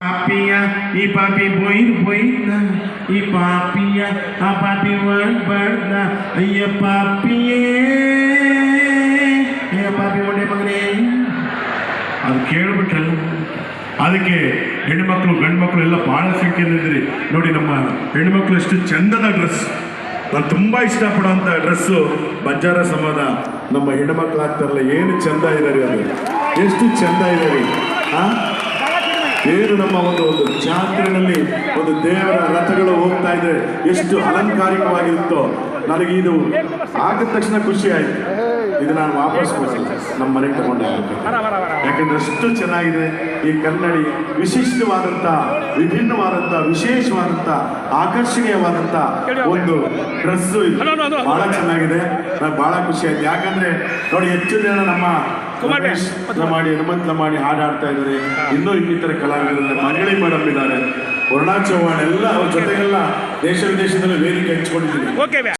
ಪಾಪಿಯ ಈ ಪಾಪಿ boina e ಈ a ಆ ಪಾಪಿ ವರ್ಡ್ a ಪಾಪಿಯೇ ಅಯ್ಯ ಪಾಪಿ ಒಳ್ಳೆ ಮಗನೇ ಅದು ಕೇಳ್ಬಿಟ್ರಲ್ಲ ಅದಕ್ಕೆ ಹೆಣ್ಮಕ್ಳು ಗಂಡು ಮಕ್ಕಳು ಎಲ್ಲ ಭಾಳ ಸಂಖ್ಯೆಯಲ್ಲಿದ್ದೀರಿ. ನೋಡಿ ನಮ್ಮ ಹೆಣ್ಮಕ್ಳು ಎಷ್ಟು ಚಂದದ ಡ್ರೆಸ್. ನಾನು ತುಂಬ ಇಷ್ಟಪಡುವಂಥ ಡ್ರೆಸ್ಸು ಬಂಜಾರ ಸಮಾಜ ನಮ್ಮ ಹೆಣ್ಮಕ್ಳು ಆಗ್ತಾರಲ್ಲ ಏನು ಚಂದ ಇದ್ದಾರೆ ಅದು. ಎಷ್ಟು ಚಂದ ಇದ್ದಾರೆ ಆ? ಏನು ನಮ್ಮ ಒಂದು ಒಂದು ಜಾತ್ರೆಯಲ್ಲಿ ಒಂದು ದೇವರ ರಥಗಳು ಹೋಗ್ತಾ ಇದ್ರೆ ಎಷ್ಟು ಅಲಂಕಾರಿಕವಾಗಿರುತ್ತೋ ನನಗೆ ಇದು ಆಗಿದ ತಕ್ಷಣ ಖುಷಿ ಆಯ್ತು. ಇದು ನಾನು ವಾಪಸ್ ನಮ್ಮ ಮನೆಗೆ ತಗೊಂಡೆ ಯಾಕಂದ್ರೆ ಅಷ್ಟು ಚೆನ್ನಾಗಿದೆ. ಈ ಕನ್ನಡಿ ವಿಶಿಷ್ಟವಾದಂಥ ವಿಭಿನ್ನವಾದಂಥ ವಿಶೇಷವಾದಂಥ ಆಕರ್ಷಣೀಯವಾದಂಥ ಒಂದು ಡ್ರೆಸ್ಸು ಇದು. ಬಹಳ ಚೆನ್ನಾಗಿದೆ. ನನಗೆ ಬಹಳ ಖುಷಿ ಆಯ್ತು. ಯಾಕಂದ್ರೆ ನೋಡಿ ಹೆಚ್ಚು ಜನ ನಮ್ಮ ಮಾಡಿ ಹನುಮಂತ ಮಾಡಿ ಹಾಡಾಡ್ತಾ ಇದ್ದಾರೆ. ಇನ್ನೂ ಇನ್ನಿತರ ಕಲಾವಿದರ ಮಂಗಳಿ ಮೇಡಮ್ ಇದ್ದಾರೆ ವರ್ಣಾ ಚೌಹಾಣ್ ಎಲ್ಲ ಅವ್ರ ಜೊತೆಗೆಲ್ಲ ದೇಶ ವಿದೇಶದಲ್ಲಿ ವೇದಿಕೆ ಹಂಚ್ಕೊಂಡಿದ್ದೀನಿ.